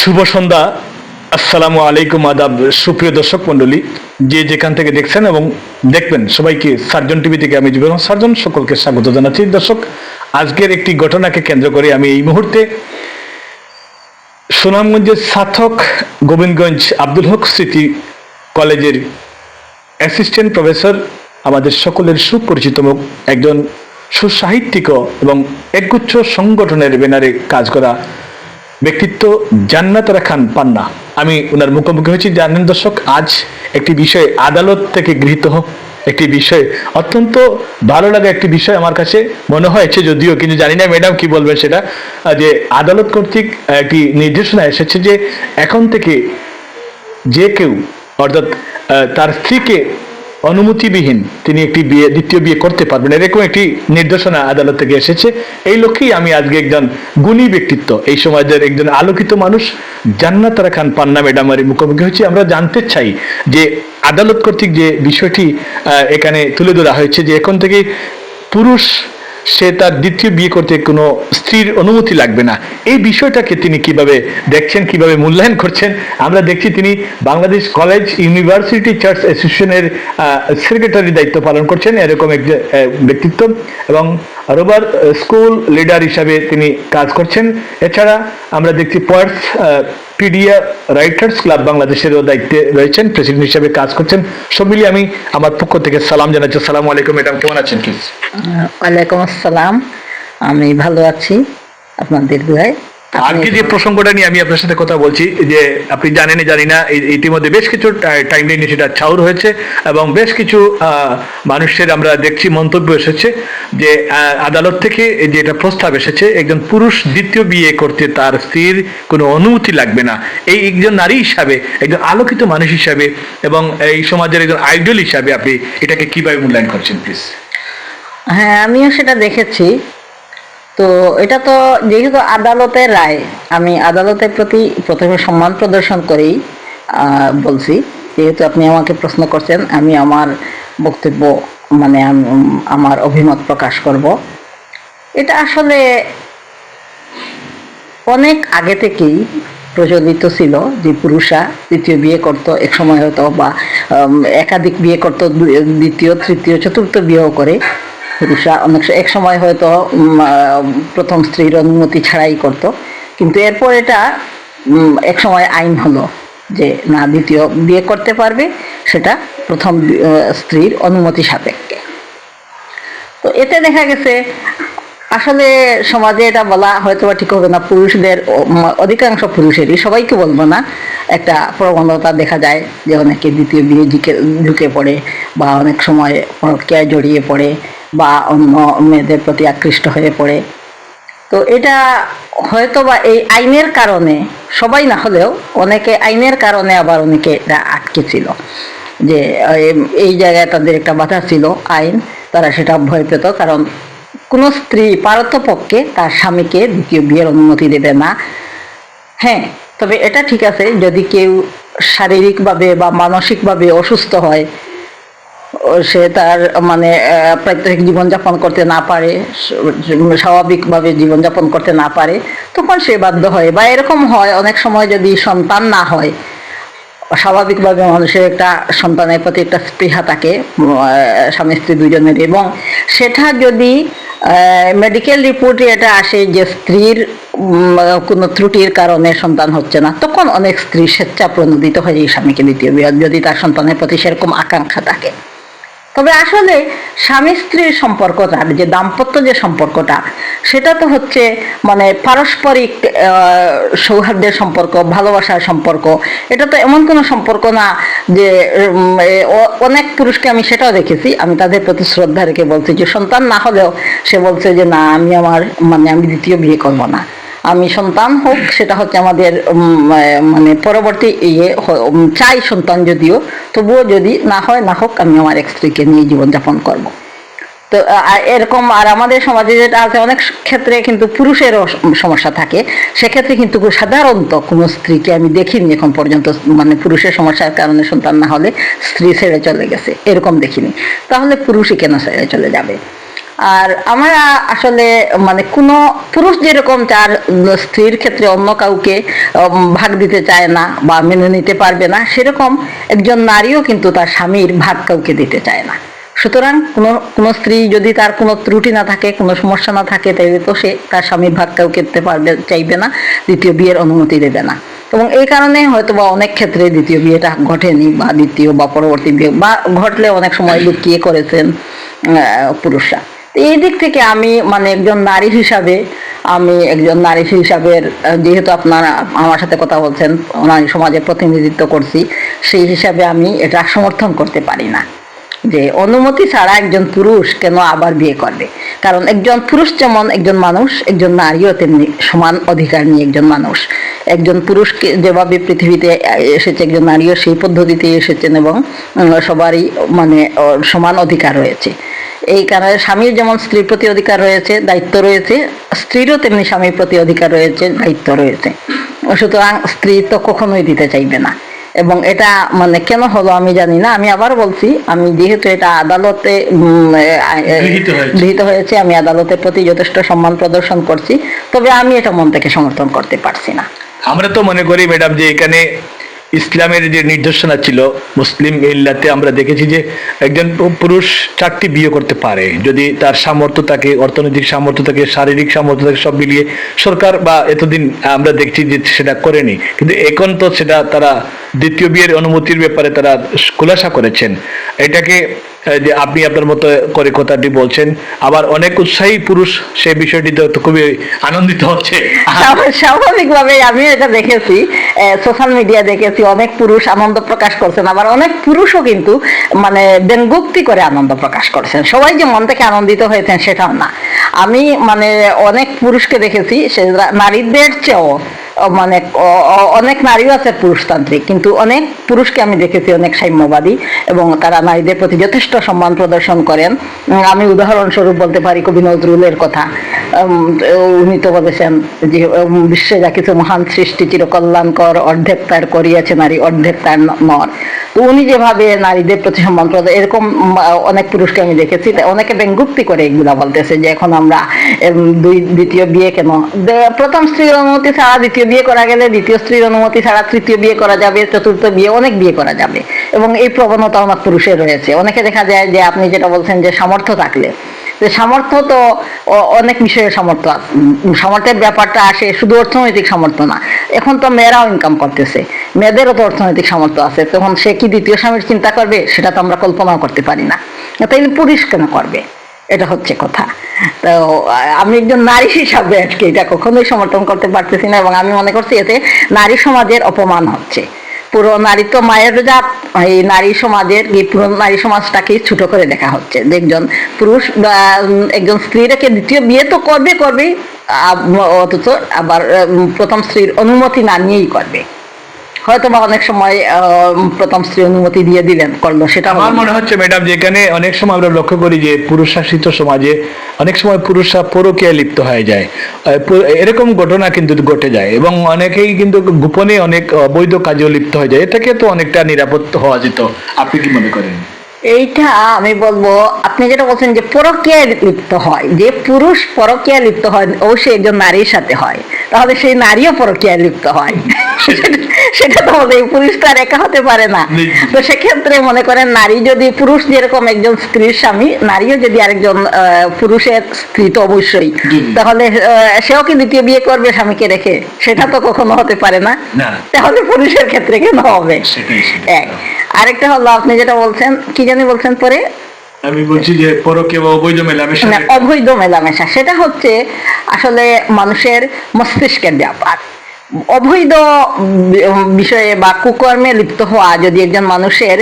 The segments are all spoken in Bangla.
শুভ সন্ধ্যা। আসসালামু আলাইকুম, আদাব। সুপ্রিয় দর্শক মণ্ডলী, যে যেখান থেকে দেখছেন এবং দেখবেন, সবাইকে সার্জন টিভি থেকে আমি জীবন সার্জন, সকলকে স্বাগত জানাচ্ছি। দর্শক, আজকের একটি ঘটনাকে কেন্দ্র করে আমি এই মুহূর্তে সুনামগঞ্জের সাথক গোবিন্দগঞ্জ আব্দুল হক স্মৃতি কলেজের অ্যাসিস্ট্যান্ট প্রফেসর, আমাদের সকলের সুপরিচিত মুখ, একজন সুসাহিত্যিক এবং একগুচ্ছ সংগঠনের ব্যানারে কাজ করা ব্যক্তিত্ব জান্নাতরা খান পান্না আমি ওনার মুখোমুখি হয়েছি। জানেন দর্শক, আজ একটি বিষয় আদালত থেকে গৃহীত একটি বিষয় অত্যন্ত ভালো লাগা একটি বিষয় আমার কাছে মনে হয়েছে যদিও, কিন্তু জানি না ম্যাডাম কি বলবেন সেটা যে আদালত কর্তৃক একটি নির্দেশনা এসেছে যে এখন থেকে যে কেউ, অর্থাৎ তার স্ত্রীকে অনুমতিবিহীন তিনি একটি বিয়ে, দ্বিতীয় বিয়ে করতে পারবেন এরকম একটি নির্দেশনা আদালত থেকে এসেছে। এই লক্ষ্যেই আমি আজকে একজন গুণী ব্যক্তিত্ব, এই সমাজের একজন আলোকিত মানুষ জান্নাতারা খান পান্না ম্যাডামের মুখোমুখি হয়েছি আমরা জানতে চাই যে আদালত কর্তৃক যে বিষয়টি এখানে তুলে ধরা হয়েছে যে এখন থেকে পুরুষ সে তার দ্বিতীয় বিয়ে করতে কোনো স্ত্রীর অনুমতি লাগবে না। এই বিষয়টাকে তিনি কীভাবে দেখছেন, কীভাবে মূল্যায়ন করছেন, আমরা দেখছি তিনি বাংলাদেশ কলেজ ইউনিভার্সিটি চার্চ অ্যাসোসিয়েশনের সেক্রেটারি দায়িত্ব পালন করছেন। এরকম এক ব্যক্তিত্ব এবং রোবার স্কুল লিডার হিসাবে তিনি কাজ করছেন। এছাড়া আমরা দেখছি পয়েন্টস পিডিয়া রাইটার্স ক্লাব বাংলাদেশেরও দায়িত্বে রয়েছেন, প্রেসিডেন্ট হিসাবে কাজ করছেন। সব মিলিয়ে আমি আমার পক্ষ থেকে সালাম জানাচ্ছি। সালাম আলাইকুম ম্যাডাম, কেমন আছেন প্লিজ ওয়ালাইকুম আসসালাম। আমি ভালো আছি, আপনাদের দুয়ায়। আজকে যে প্রসঙ্গটা নিয়ে আমি আপনার সাথে কথা বলছি, যে আপনি জানেন জানি না ইতিমধ্যে বেশ কিছু টাইম লাইনে সেটা ছাউর হয়েছে এবং বেশ কিছু মানুষের আমরা দেখছি, মন্তব্য এসেছে যে আদালত থেকে যে এটা প্রস্তাব এসেছে, একজন পুরুষ দ্বিতীয় বিয়ে করতে তার স্ত্রীর কোনো অনুমতি লাগবে না। এই একজন নারী হিসাবে, একজন আলোকিত মানুষ হিসাবে এবং এই সমাজের একজন আইডল হিসাবে আপনি এটাকে কীভাবে মূল্যায়ন করছেন প্লিজ হ্যাঁ আমিও সেটা দেখেছি। তো এটা তো যেহেতু আদালতের রায়, আমি আদালতের প্রতি প্রথমে সম্মান প্রদর্শন করেই বলছি। যেহেতু আপনি আমাকে প্রশ্ন করছেন, আমি আমার বক্তব্য মানে আমার অভিমত প্রকাশ করব। এটা আসলে অনেক আগে থেকেই প্রচলিত ছিল যে পুরুষরা দ্বিতীয় বিয়ে করতো, এক সময় হয়তো বা একাধিক বিয়ে করতো দ্বিতীয়, তৃতীয়, চতুর্থ বিয়েও করে। পুরুষরা অনেক এক সময় হয়তো প্রথম স্ত্রীর অনুমতি ছাড়াই করতো। কিন্তু এরপর এটা এক সময় আইন হলো যে, না, দ্বিতীয় বিয়ে করতে পারবে, সেটা প্রথম স্ত্রীর অনুমতি সাপেক্ষে। তো এতে দেখা গেছে, আসলে সমাজে এটা বলা হয়তো বা ঠিক হবে না, পুরুষদের অধিকাংশ পুরুষেরই, সবাইকে বলব না, একটা প্রবণতা দেখা যায় যে, অনেকে দ্বিতীয় বিয়ে ঝুঁকে পড়ে বা অনেক সময় পরক্রিয়ায় জড়িয়ে পড়ে। বা অন্য মেয়েদের প্রতি আকৃষ্ট হয়ে পড়ে। তো এটা হয়তো বা এই আইনের কারণে, সবাই না হলেও অনেকে আইনের কারণে আবার অনেকে এটা আটকে ছিল। যে এই জায়গায় তাদের একটা বাধা ছিল, আইন, তারা সেটা ভয় পেত কারণ কোনো স্ত্রী পারতপক্ষে তার স্বামীকে দ্বিতীয় বিয়ের অনুমতি দেবে না। হ্যাঁ তবে এটা ঠিক আছে, যদি কেউ শারীরিকভাবে বা মানসিকভাবে অসুস্থ হয় সে তার মানে প্রাত্যহিক জীবনযাপন করতে না পারে স্বাভাবিকভাবে জীবনযাপন করতে না পারে, তখন সে বাধ্য হয়। বা এরকম হয়, অনেক সময় যদি সন্তান না হয়, স্বাভাবিকভাবে মানুষের একটা সন্তানের প্রতি একটা স্পৃহা থাকে স্বামী স্ত্রী দুজনের এবং সেটা যদি মেডিকেল রিপোর্টে এটা আসে যে স্ত্রীর কোনো ত্রুটির কারণে সন্তান হচ্ছে না, তখন অনেক স্ত্রী স্বেচ্ছা প্রণোদিত হয়ে এই স্বামীকে দ্বিতীয় বিয়ে যদি তার সন্তানের প্রতি সেরকম আকাঙ্ক্ষা থাকে। তবে আসলে স্বামী স্ত্রীর সম্পর্কটা যে দাম্পত্য যে সম্পর্কটা, সেটা তো হচ্ছে মানে পারস্পরিক সৌহার্দ্যের সম্পর্ক, ভালোবাসার সম্পর্ক, এটা তো এমন কোনো সম্পর্ক না যে অনেক পুরুষকে আমি সেটাও দেখেছি, আমি তাদের প্রতি শ্রদ্ধা রেখে বলছি যে সন্তান না হলেও সে বলছে যে না, আমি আমার মানে আমি দ্বিতীয় বিয়ে করব না। আমি সন্তান হোক, সেটা হচ্ছে আমাদের মানে পরবর্তী ইয়ে চাই সন্তান যদিও, তবুও যদি না হয়, না হোক, আমি আমার এক স্ত্রীকে নিয়ে জীবনযাপন করব। তো এরকম, আর আমাদের সমাজে যেটা আছে, অনেক ক্ষেত্রে কিন্তু পুরুষেরও সমস্যা থাকে। সেক্ষেত্রে কিন্তু সাধারণত কোনো স্ত্রীকে আমি দেখিনি এখন পর্যন্ত মানে পুরুষের সমস্যার কারণে সন্তান না হলে স্ত্রী ছেড়ে চলে গেছে। এরকম দেখিনি। তাহলে পুরুষই কেন ছেড়ে চলে যাবে? আর আমরা আসলে মানে কোনো পুরুষ যেরকম তার স্ত্রীর ক্ষেত্রে অন্য কাউকে ভাগ দিতে চায় না বা মেনে নিতে পারবে না, সেরকম একজন নারীও কিন্তু তার স্বামীর ভাগ কাউকে দিতে চায় না। সুতরাং কোনো কোনো স্ত্রী যদি তার কোনো ত্রুটি না থাকে, কোনো সমস্যা না থাকে, তাহলে তো সে তার স্বামীর ভাগ কাউকে দিতে পারবে, চাইবে না, দ্বিতীয় বিয়ের অনুমতি দেবে না। এবং এই কারণে হয়তো বা অনেক ক্ষেত্রে দ্বিতীয় বিয়েটা ঘটেনি বা দ্বিতীয় বা পরবর্তী বিয়ে বা ঘটলে অনেক সময় লুকিয়ে করেছেন পুরুষরা। এই দিক থেকে আমি মানে একজন নারী হিসাবে, আমি একজন নারী হিসাবে যেহেতু আপনারা আমার সাথে কথা বলছেন নারী সমাজে প্রতিনিধিত্ব করছি, সেই হিসাবে আমি এটা সমর্থন করতে পারি না। যে অনুমতি ছাড়া একজন পুরুষ কেন আবার বিয়ে করবে? কারণ একজন পুরুষ যেমন একজন মানুষ, একজন নারীও তেমনি সমান অধিকার নিয়ে একজন মানুষ। একজন পুরুষকে যেভাবে পৃথিবীতে এসেছে, একজন নারীও সেই পদ্ধতিতে এসেছেন এবং সবারই মানে সমান অধিকার রয়েছে। এই কারণে স্বামীর যেমন স্ত্রীর প্রতি অধিকার রয়েছে দায়িত্ব রয়েছে স্ত্রীরও তেমনি স্বামীর প্রতি অধিকার রয়েছে দায়িত্ব রয়েছে। সুতরাং স্ত্রী তো কখনোই দিতে চাইবে না। এবং এটা মানে কেন হলো আমি জানি না আমি আবার বলছি আমি যেহেতু এটা আদালতে। গৃহীত হয়েছে। আমি আদালতের প্রতি যথেষ্ট সম্মান প্রদর্শন করছি তবে আমি এটা মন থেকে সমর্থন করতে পারছি না। আমরা তো মনে করি ম্যাডাম যে এখানে ইসলামের যে নির্দেশনা ছিল, মুসলিম ইল্লাতে আমরা দেখেছি যে একজন পুরুষ চারটি বিয়ে করতে পারে। যদি তার সামর্থ্য থাকে, অর্থনৈতিক সামর্থ্য থাকে, শারীরিক সামর্থ্য থাকে, সব মিলিয়ে সরকার বা এতদিন আমরা দেখছি যে সেটা করেনি। কিন্তু এখন তো সেটা তারা দ্বিতীয় বিয়ের অনুমতির ব্যাপারে তারা খোলাসা করেছেন। এটাকে যে আপনি আপনার মতো করে কথাটি বলছেন, আবার অনেক উৎসাহী পুরুষ সেই বিষয়টিতে খুবই আনন্দিত হচ্ছে। স্বাভাবিক- স্বাভাবিকভাবে আমি এটা দেখেছি সোশ্যাল মিডিয়া দেখেছি, অনেক পুরুষ আনন্দ প্রকাশ করছেন, আবার অনেক পুরুষও কিন্তু মানে ব্যঙ্গোক্তি করে আনন্দ প্রকাশ করছেন। সবাই যে মন থেকে আনন্দিত হয়েছেন সেটাও না। আমি মানে অনেক পুরুষকে দেখেছি, সে নারীদের চেয়েও মানে অনেক নারীও আছে পুরুষতান্ত্রিক, কিন্তু অনেক পুরুষকে আমি দেখেছি অনেক সাম্যবাদী এবং তারা নারীদের প্রতি যথেষ্ট সম্মান প্রদর্শন করেন। আমি উদাহরণস্বরূপ বলতে পারি কবি নজরুলের কথা। উনি তো বলেছেন যে বিশ্বে যা কিছু মহান সৃষ্টি চিরকল্যাণকর, অর্ধেক তার করিয়াছে নারী, অর্ধেক তার নর তো উনি যেভাবে নারীদের প্রতি সম্মান প্রদান এরকম অনেক পুরুষকে আমি দেখেছি। অনেকে ব্যঙ্গুক্তি করে এগুলা বলতেছে যে, এখন আমরা দুই, দ্বিতীয় বিয়ে কেন? প্রথম স্ত্রীর অনুমতি ছাড়া দ্বিতীয় বিয়ে করা গেলে দ্বিতীয় স্ত্রীর অনুমতি ছাড়া তৃতীয় বিয়ে করা যাবে, চতুর্থ বিয়ে অনেক বিয়ে করা যাবে। এবং এই প্রবণতা অনেক পুরুষের রয়েছে। অনেকে দেখা যায় যে আপনি যেটা বলছেন যে সামর্থ্য থাকলে। যে সামর্থ্য তো অনেক বিষয়ে সামর্থ্য সামর্থ্যের ব্যাপারটা আসে শুধু অর্থনৈতিক সামর্থ্য না। এখন তো মেয়েরাও ইনকাম করতেছে। মেয়েদেরও তো অর্থনৈতিক সামর্থ্য আছে। তখন সে কি দ্বিতীয় স্বামীর চিন্তা করবে? সেটা তো আমরা কল্পনাও করতে পারি না। তাইলে পুরুষ কেন করবে? এটা হচ্ছে কথা। তো, আমি একজন নারী হিসাবে আজকে এটা কখনোই সমর্থন করতে পারতেছি না এবং আমি মনে করছি এতে নারী সমাজের অপমান হচ্ছে। পুরো নারী তো মায়ের জাত, এই নারী সমাজের, এই পুরো নারী সমাজটাকে ছোট করে দেখা হচ্ছে। একজন পুরুষ একজন স্ত্রী রেখে দ্বিতীয় বিয়ে তো করবে করবে অথচ আবার প্রথম স্ত্রীর অনুমতি না নিয়েই করবে। হয়তো বা অনেক সময় প্রথম স্ত্রী অনুমতি দিয়ে দিলেন করল সেটা আমার মনে হচ্ছে ম্যাডাম যে এখানে অনেক সময় আমরা লক্ষ্য করি যে পুরুষ শাসিত সমাজে অনেক সময় পুরুষরা লিপ্ত হয়ে যায়। এরকম ঘটনা কিন্তু ঘটে যায় এবং অনেকেই কিন্তু গোপনে অনেক অবৈধ কাজেও লিপ্ত হয়ে যায়। এ থেকে তো অনেকটা নিরাপদ হওয়া যেত। আপনি কি মনে করেন? এইটা আমি বলব আপনি যেটা বলছেন যে পরকীয়ায় লিপ্ত হয় যে পুরুষ পরকীয়ায় লিপ্ত হয় অবশ্যই একজন নারীর সাথে হয়। তাহলে সেই নারীও পরকীয়ায় লিপ্ত হয়। সেটা তো হবে পুরুষ তো আর একা হতে পারে না। তো সেক্ষেত্রে মনে করেন নারী যদি পুরুষ যেরকম একজন স্ত্রীর স্বামী নারীও যদি আরেকজন পুরুষের স্ত্রী তো অবশ্যই। তাহলে সেও কি দ্বিতীয় বিয়ে করবে স্বামীকে রেখে? সেটা তো কখনো হতে পারে না। তাহলে পুরুষের ক্ষেত্রে কেন হবে। এক। আরেকটা হলো আপনি যেটা বলছেন কি জানি বলছেন পরে? আমি বলছি যে পরকীয় বা অবৈধ মেলামেশা অবৈধ মেলামেশা। সেটা হচ্ছে আসলে মানুষের মস্তিষ্কের ব্যাপার। অবৈধ বিষয়ে বা কুকর্মে লিপ্ত হওয়া যদি একজন মানুষের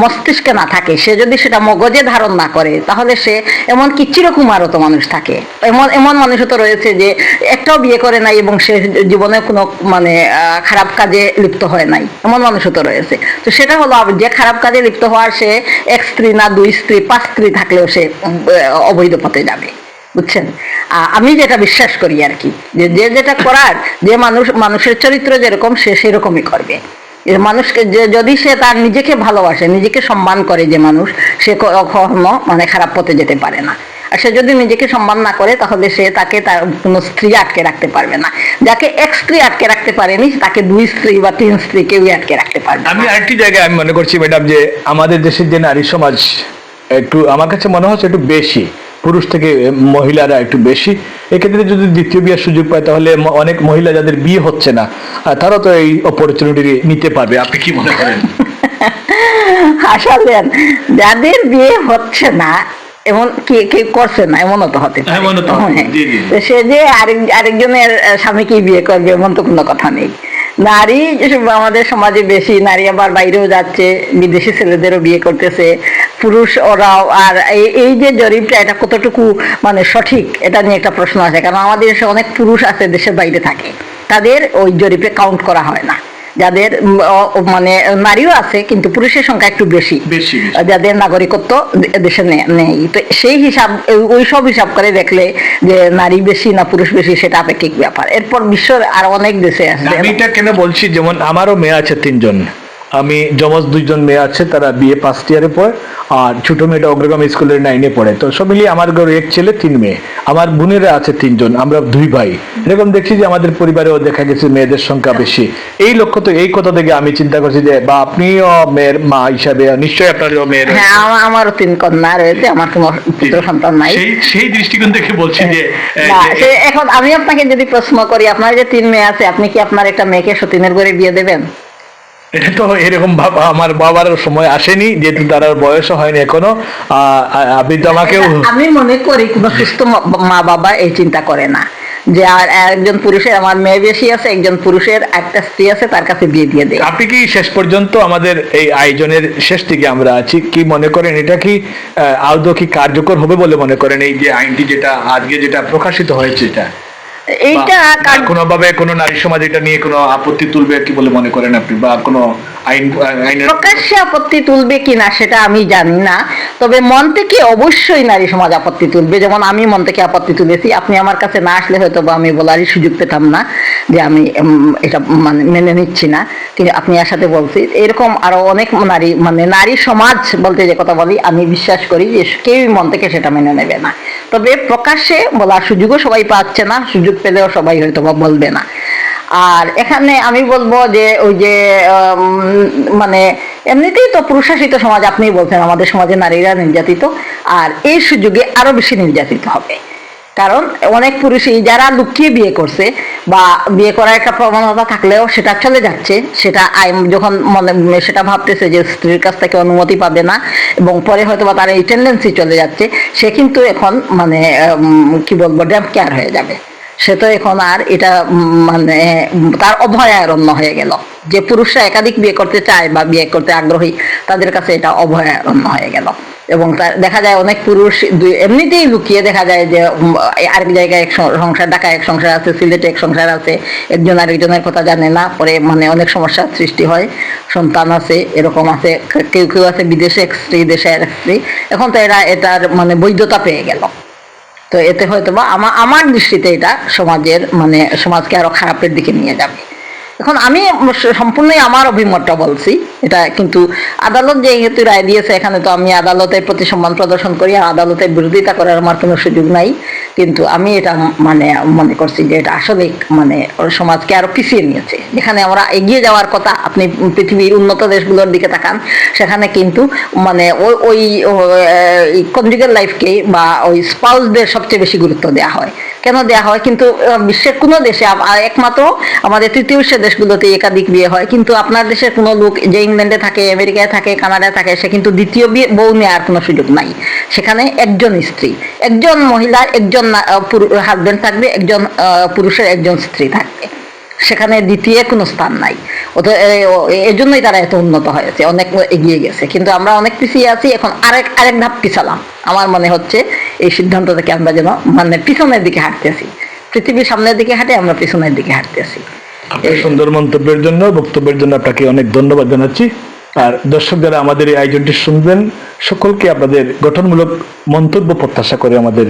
মস্তিষ্কে না থাকে, সে যদি সেটা মগজে ধারণ না করে, তাহলে সে এমন কি চিরকুমারও তো মানুষ থাকে? এমন এমন মানুষও তো রয়েছে যে একটাও বিয়ে করে নাই এবং সে জীবনে কোনো মানে খারাপ কাজে লিপ্ত হয় নাই। এমন মানুষও তো রয়েছে। তো সেটা হলো যে খারাপ কাজে লিপ্ত হওয়ার সে এক স্ত্রী না দুই স্ত্রী, পাঁচ স্ত্রী থাকলেও সে অবৈধ পথে যাবে। বুঝছেন? আমি যেটা বিশ্বাস করি আর কি যে যেটা করার যে মানুষ মানুষের চরিত্র যেরকম সে সেরকমই করবে। মানুষকে যে যদি সে তার নিজেকে ভালোবাসে নিজেকে সম্মান করে যে মানুষ সে কখনো মানে খারাপ পথে যেতে পারে না। আর সে যদি নিজেকে সম্মান না করে তাহলে সে তাকে তার কোনো স্ত্রী আটকে রাখতে পারবে না। যাকে এক স্ত্রী আটকে রাখতে পারেনি তাকে দুই স্ত্রী বা তিন স্ত্রী কেউই আটকে রাখতে পারবে না। আমি আরেকটি জায়গায় আমি মনে করছি ম্যাডাম যে আমাদের দেশের যে নারী সমাজ একটু আমার কাছে মনে হচ্ছে একটু বেশি। পুরুষ থেকে মহিলারা একটু বেশি। এক্ষেত্রে যদি দ্বিতীয় বিয়ের সুযোগ পায় তাহলে অনেক মহিলা যাদের বিয়ে হচ্ছে না তারা তো এই অপরচুনিটি নিতে পারবে। আপনি কি মনে করেন? আসলে যাদের বিয়ে হচ্ছে না এমন কি কেউ করছে না এমনও তো হতে পারে। হ্যাঁ। সে যে আরেক আরেকজনের আহ, স্বামীকেই বিয়ে করবে এমন তো কোনো কথা নেই। নারী আমাদের সমাজে বেশি, নারী আবার বাইরেও যাচ্ছে, বিদেশি ছেলেদেরও বিয়ে করতেছে, পুরুষ ওরাও, আর এই এই যে জরিপটা, এটা কতটুকু মানে সঠিক, এটা নিয়ে একটা প্রশ্ন আছে কারণ আমাদের দেশে অনেক পুরুষ আছে, দেশের বাইরে থাকে, তাদের ওই জরিপে কাউন্ট করা হয় না। যাদের মানে নারীও আছে কিন্তু পুরুষের সংখ্যা একটু বেশি। যাদের নাগরিকত্ব দেশে নেই। তো সেই হিসাব ওই সব হিসাব করে দেখলে যে নারী বেশি না পুরুষ বেশি সেটা আপেক্ষিক ব্যাপার। এরপর বিশ্বের আর অনেক দেশে আছে। আমি এটা কেন বলছি? যেমন আমারও মেয়ে আছে তিনজন। আমি যমজ দুইজন মেয়ে আছে তারা বিয়ে ফার্স্ট ইয়ারে পড়ে আর ছোট মেয়েটা অগ্রগাম স্কুলের নাইনে পড়ে। তো সব মিলিয়ে আমার ঘরে এক ছেলে তিন মেয়ে। আমার বোনেরা আছে তিনজন আমরা দুই ভাই। এরকম দেখছি যে আমাদের পরিবারেও দেখা গেছে মেয়েদের সংখ্যা বেশি। এই লক্ষ্য তো এই কথা থেকে আমি চিন্তা করছি যে বা আপনিও মেয়ের মা হিসাবে নিশ্চয়ই আপনারও মেয়ের হ্যাঁ আমারও তিন কন্যা রয়েছে আমার কোনো পুত্র সন্তান নাই। সেই দৃষ্টিকোণ থেকে বলছি যে এ, না, যে- সে- এখন আমি আপনাকে যদি প্রশ্ন করি আপনার যে তিন মেয়ে আছে আপনি কি আপনার একটা মেয়েকে সতীনের করে বিয়ে দেবেন? এটা তো এরকম আমার বাবার সময় আসেনি যেহেতু তার আর বয়সও হয়নি এখনও। আপনি তো আমাকেও আমি মনে করি কোনো সুস্থ মা বাবা এই চিন্তা করে না। যে আর একজন পুরুষের আমার মেয়ে বেশি আছে একজন পুরুষের একটা স্ত্রী আছে তার কাছে বিয়ে দিয়ে দেয় আপনি কি শেষ পর্যন্ত আমাদের এই আয়োজনের শেষ দিকে আমরা আছি? কি মনে করেন এটা কি আহ, আদৌ কি কার্যকর হবে বলে মনে করেন এই যে আইনটি যেটা আজকে যেটা প্রকাশিত হয়েছে এটা? এইটা কোনোভাবে কোনো নারী সমাজ এটা নিয়ে কোনো আপত্তি তুলবে কি বলে মনে করেন আপনি? বা কোনো আইন প্রকাশ্যে আপত্তি তুলবে কিনা সেটা আমি জানি না। তবে মন থেকে অবশ্যই নারী সমাজ আপত্তি তুলবে। যেমন আমি মন থেকে আপত্তি তুলেছি আপনি আমার কাছে না আসলে হয়তো বা আমি বলারই সুযোগ পেতাম না যে আমি এটা মানে মেনে নিচ্ছি না। কিন্তু আপনি এর সাথে বলছি এরকম আরও অনেক নারী মানে নারী সমাজ বলতে যে কথা বলি আমি বিশ্বাস করি যে কেউই মন থেকে সেটা মেনে নেবে না। তবে প্রকাশ্যে বলার সুযোগও সবাই পাচ্ছে না, সুযোগ পেলেও সবাই হয়তো বলবে না। আর এখানে আমি বলব যে ওই যে মানে এমনিতেই তো প্রশাসিত সমাজ আপনি বলছেন আমাদের সমাজে নারীরা নির্যাতিত, আর এই সুযোগে আরও বেশি নির্যাতিত হবে। কারণ অনেক পুরুষই যারা লুকিয়ে বিয়ে করছে বা বিয়ে করার একটা প্রবণতা থাকলেও সেটা চলে যাচ্ছে, সেটা যখন মনে, সেটা ভাবতেছে যে স্ত্রীর কাছ থেকে অনুমতি পাবে না এবং পরে হয়তো বা তার এই টেন্ডেন্সি চলে যাচ্ছে, সে কিন্তু এখন মানে কি বলব ড্যাম্প কেয়ার হয়ে যাবে। সে তো এখন আর এটা মানে তার অভয়ারণ্য হয়ে গেল। যে পুরুষরা একাধিক বিয়ে করতে চায় বা বিয়ে করতে আগ্রহী, তাদের কাছে এটা অভয়ারণ্য হয়ে গেল। এবং দেখা যায় অনেক পুরুষ এমনিতেই লুকিয়ে দেখা যায় যে আরেক জায়গায় এক সংসার, ঢাকায় এক সংসার আছে, সিলেটে এক সংসার আছে, একজন আরেকজনের কথা জানে না, পরে মানে অনেক সমস্যার সৃষ্টি হয়, সন্তান আছে, এরকম আছে কেউ কেউ আছে বিদেশে, এক স্ত্রী, দেশে এক স্ত্রী, এখন তো এরা এটার মানে বৈধতা পেয়ে গেল। তো এতে হয়তো বা আমার আমার দৃষ্টিতে এটা সমাজের মানে সমাজকে আরও খারাপের দিকে নিয়ে যাবে। এখন আমি সম্পূর্ণই আমার অভিমতটা বলছি, এটা কিন্তু আদালত যেহেতু রায় দিয়েছে, এখানে তো আমি আদালতের প্রতি সম্মান প্রদর্শন করি, আর আদালতের বিরোধিতা করার আমার কোনো সুযোগ নাই। কিন্তু আমি এটা মানে মনে করছি যে এটা আসলে মানে সমাজকে আরও পিছিয়ে নিয়েছে। যেখানে আমরা এগিয়ে যাওয়ার কথা আপনি পৃথিবীর উন্নত দেশগুলোর দিকে তাকান, সেখানে কিন্তু মানে ওই ওই কনজুগাল লাইফকে বা ওই স্পাউসদের সবচেয়ে বেশি গুরুত্ব দেওয়া হয়। কেন দেওয়া হয়? কিন্তু বিশ্বের কোনো দেশে একমাত্র আমাদের তৃতীয় বিশ্বের দেশগুলোতে একাধিক বিয়ে হয়। কিন্তু আপনার দেশের কোনো লোক যে ইংল্যান্ডে থাকে, আমেরিকায় থাকে, কানাডায় থাকে, সে কিন্তু দ্বিতীয় বিয়ে বউ নেওয়ার কোনো সুযোগ নাই। সেখানে একজন স্ত্রী, একজন মহিলার একজন হাজবেন্ড থাকবে একজন পুরুষের একজন স্ত্রী থাকবে। সেখানে দ্বিতীয় কোনো স্থান নাই। অত এ- এর জন্যই তারা এত উন্নত হয়েছে অনেক এগিয়ে গেছে। কিন্তু আমরা অনেক পিছিয়ে আছি এখন আরেক আরেক ধাপ পিছালাম। আমার মনে হচ্ছে এই সিদ্ধান্ত থেকে আমরা যেন মানে পিছনের দিকে হাঁটতেছি। পৃথিবীর সামনের দিকে হাঁটে আমরা পিছনের দিকে হাঁটতেছি। আপনার সুন্দর মন্তব্যের জন্য বক্তব্যের জন্য আপনাকে অনেক ধন্যবাদ জানাচ্ছি। আর দর্শক যারা আমাদের এই আয়োজনটি শুনবেন সকলকে আপনাদের গঠনমূলক মন্তব্য প্রত্যাশা করে আমাদের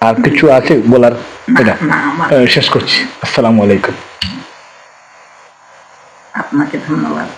আর কিছু আছে বলার? এটা শেষ করছি। আসসালামু আলাইকুম। আপনাকে ধন্যবাদ।